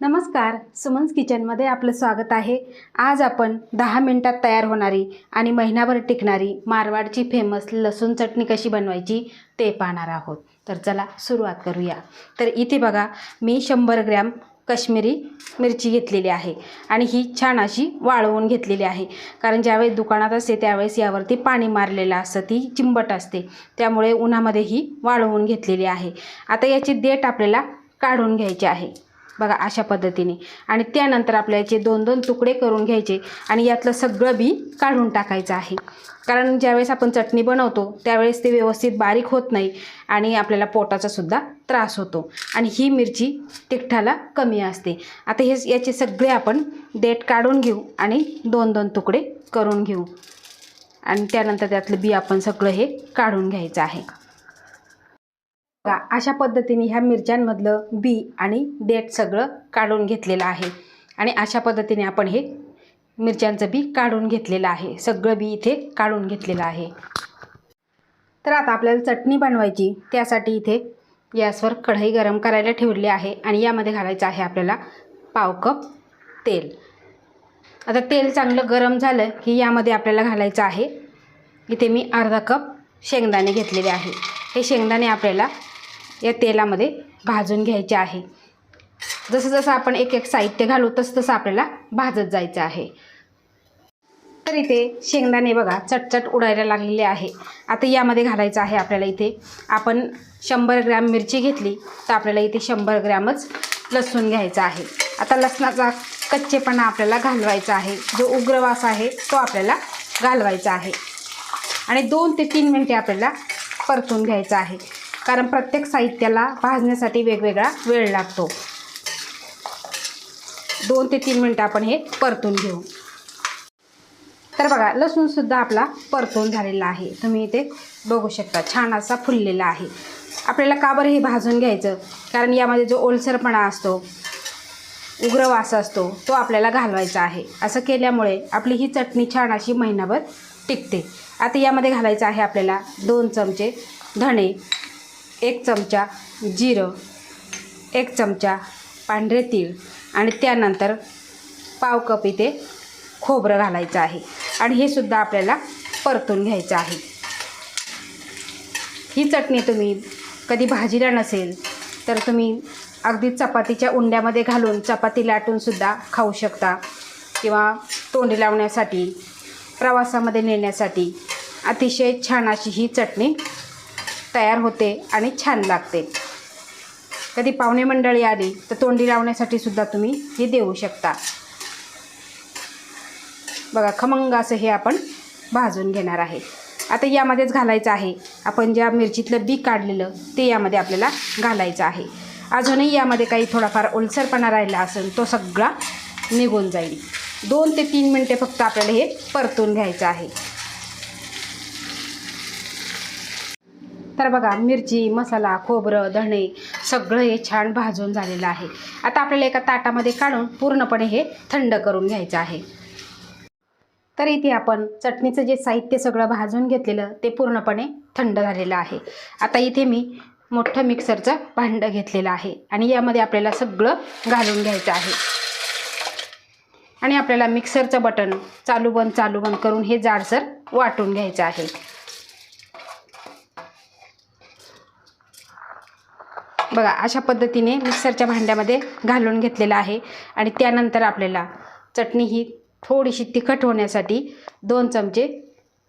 नमस्कार सुमन्स किचनमध्ये आपलं स्वागत आहे. आज आपण दहा मिनटात तयार होणारी आणि महिनाभर टिकणारी मारवाडची फेमस लसूण चटणी कशी बनवायची ते पाहणार आहोत. तर चला सुरुवात करूया. तर इथे बघा मी शंभर ग्रॅम कश्मीरी मिरची घेतलेली आहे आणि ही छान अशी वाळवून घेतलेली आहे. कारण ज्यावेळेस दुकानात असते त्यावेळेस यावरती पाणी मारलेलं असतं ती चिंबट असते. त्यामुळे उन्हामध्ये ही वाळवून घेतलेली आहे. आता याची देठ आपल्याला काढून घ्यायची आहे. बघा अशा पद्धतीने. आणि त्यानंतर आपल्या याचे दोन दोन तुकडे करून घ्यायचे आणि यातलं सगळं बी काढून टाकायचं आहे. कारण ज्यावेळेस आपण चटणी बनवतो त्यावेळेस ते व्यवस्थित बारीक होत नाही आणि आपल्याला पोटाचा सुद्धा त्रास होतो. आणि ही मिरची तिखटाला कमी असते. आता हे याचे सगळे आपण देठ काढून घेऊ आणि दोन दोन तुकडे करून घेऊ. आणि त्यानंतर त्यातलं बी आपण सगळं हे काढून घ्यायचं आहे. अशा पद्धतीने ह्या मिरच्यांमधलं बी आणि देठ सगळं काढून घेतलेलं आहे. आणि अशा पद्धतीने आपण हे मिरच्यांचं बी काढून घेतलेलं आहे. सगळं बी इथे काढून घेतलेलं आहे. तर आता आपल्याला चटणी बनवायची. त्यासाठी इथे गॅसवर कढई गरम करायला ठेवली आहे आणि यामध्ये घालायचं आहे आपल्याला पाव कप तेल. आता तेल चांगलं गरम झालं की यामध्ये आपल्याला घालायचं आहे. इथे मी अर्धा कप शेंगदाणे घेतलेले आहे. हे शेंगदाणे आपल्याला या तेलामध्ये भाजून घ्यायचे आहे. जसं जसं आपण एक एक साहित्य घालू तसं तसं आपल्याला भाजत जायचं आहे. तर इथे शेंगदाणे बघा चटचट उडायला लागलेले आहे. आता यामध्ये घालायचं आहे आपल्याला इथे. आपण शंभर ग्रॅम मिरची घेतली तर आपल्याला इथे शंभर ग्रॅमच लसूण घ्यायचा आहे. आता लसणाचा कच्चेपणा आपल्याला घालवायचा आहे. जो उग्रवास आहे तो आपल्याला घालवायचा आहे. आणि दोन ते तीन मिनटे आपल्याला परतून घ्यायचं आहे. कारण प्रत्येक साहित्याला भाजण्यासाठी वेगवेगळा वेळ लागतो. दोन ते तीन मिनटं आपण हे परतून घेऊ. तर बघा लसूणसुद्धा आपला परतून झालेला आहे. तुम्ही इथे बघू शकता छान असा फुललेला आहे. आपल्याला का बरं हे भाजून घ्यायचं? कारण यामध्ये जो ओलसरपणा असतो उग्र वास असतो तो आपल्याला घालवायचा आहे. असं केल्यामुळे आपली ही चटणी छान अशी महिनाभर टिकते. आता यामध्ये घालायचं आहे आपल्याला दोन चमचे धणे एक चमचा जिरं एक चमचा पांढरे तीळ आणि त्यानंतर पाव कप इथे खोबरं घालायचं आहे. आणि हे सुद्धा आपल्याला परतून घ्यायचं आहे. ही चटणी तुम्ही कधी भाजीला नसेल तर तुम्ही अगदी चपातीच्या उंड्यामध्ये घालून चपाती लाटूनसुद्धा खाऊ शकता किंवा तोंडी लावण्यासाठी प्रवासामध्ये नेण्यासाठी. अतिशय छान अशी ही चटणी तयार होते आणि छान लागते. कधी पाहुणे मंडळी आली तर तोंडी लावण्यासाठी सुद्धा तुम्ही हे देऊ शकता. बघा खमंग असं हे आपण भाजून घेणार आहे. आता यामध्येच घालायचं आहे. आपण ज्या मिरचीतलं बी काढलेलं ते यामध्ये आपल्याला घालायचं आहे. अजूनही यामध्ये काही थोडाफार ओलसरपणा राहिला असेल तो सगळा निघून जाईल. दोन ते तीन मिनटे फक्त आपल्याला हे परतून घ्यायचं आहे. तर बघा मिरची मसाला खोबरं धणे सगळं हे छान भाजून झालेलं आहे. आता आपल्याला एका ताटामध्ये काढून पूर्णपणे हे थंड करून घ्यायचं आहे. तर इथे आपण चटणीचं जे साहित्य सगळं भाजून घेतलेलं ते पूर्णपणे थंड झालेलं आहे. आता इथे मी मोठं मिक्सरचं भांडं घेतलेलं आहे आणि यामध्ये आपल्याला सगळं घालून घ्यायचं आहे. आणि आपल्याला मिक्सरचं बटन चालू बंद चालू बंद करून हे जाडसर वाटून घ्यायचं आहे. बघा अशा पद्धतीने मिक्सरच्या भांड्यामध्ये घालून घेतलेलं आहे. आणि त्यानंतर आपल्याला चटणी ही थोडीशी तिखट होण्यासाठी दोन चमचे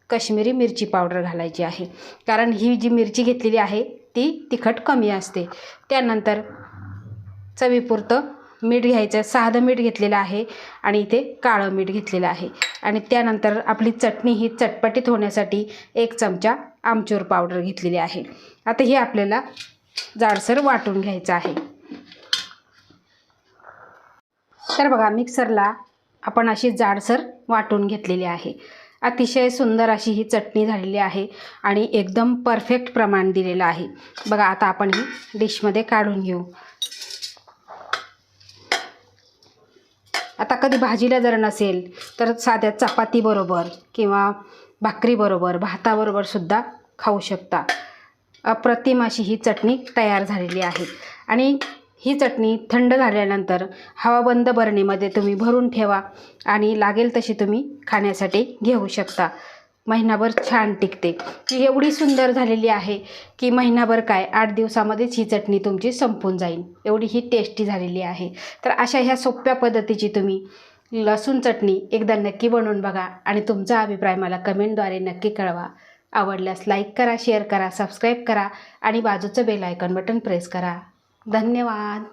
कश्मीरी मिरची पावडर घालायची आहे. कारण ही जी मिरची घेतलेली आहे ती तिखट कमी असते. त्यानंतर चवीपुरतं मीठ घ्यायचं साधं मीठ घेतलेलं आहे आणि इथे काळं मीठ घेतलेलं आहे. आणि त्यानंतर आपली चटणी ही चटपटीत होण्यासाठी एक चमचा आमचूर पावडर घेतलेली आहे. आता हे आपल्याला जाडसर वाटून घ्यायचं आहे. तर बघा मिक्सरला आपण अशी जाडसर वाटून घेतलेली आहे. अतिशय सुंदर अशी ही चटणी झालेली आहे आणि एकदम परफेक्ट प्रमाण दिलेलं आहे. बघा आता आपण ही डिशमध्ये काढून घेऊ. आता कधी भाजीला जर नसेल तर साध्या चपातीबरोबर किंवा भाकरीबरोबर भाताबरोबर सुद्धा खाऊ शकता. अप्रतिम अशी ही चटणी तयार झालेली आहे. आणि ही चटणी थंड झाल्यानंतर हवाबंद बरणीमध्ये तुम्ही भरून ठेवा आणि लागेल तशी तुम्ही खाण्यासाठी घेऊ शकता. महिनाभर छान टिकते. ती एवढी सुंदर झालेली आहे की महिनाभर काय आठ दिवसामध्येच ही चटणी तुमची संपून जाईल. एवढी ही टेस्टी झालेली आहे. तर अशा ह्या सोप्या पद्धतीची तुम्ही लसूण चटणी एकदा नक्की बनवून बघा आणि तुमचा अभिप्राय मला कमेंटद्वारे नक्की कळवा. आवडल्यास लाईक करा शेअर करा सबस्क्राईब करा आणि बाजूचं बेल आयकॉन बटन प्रेस करा. धन्यवाद.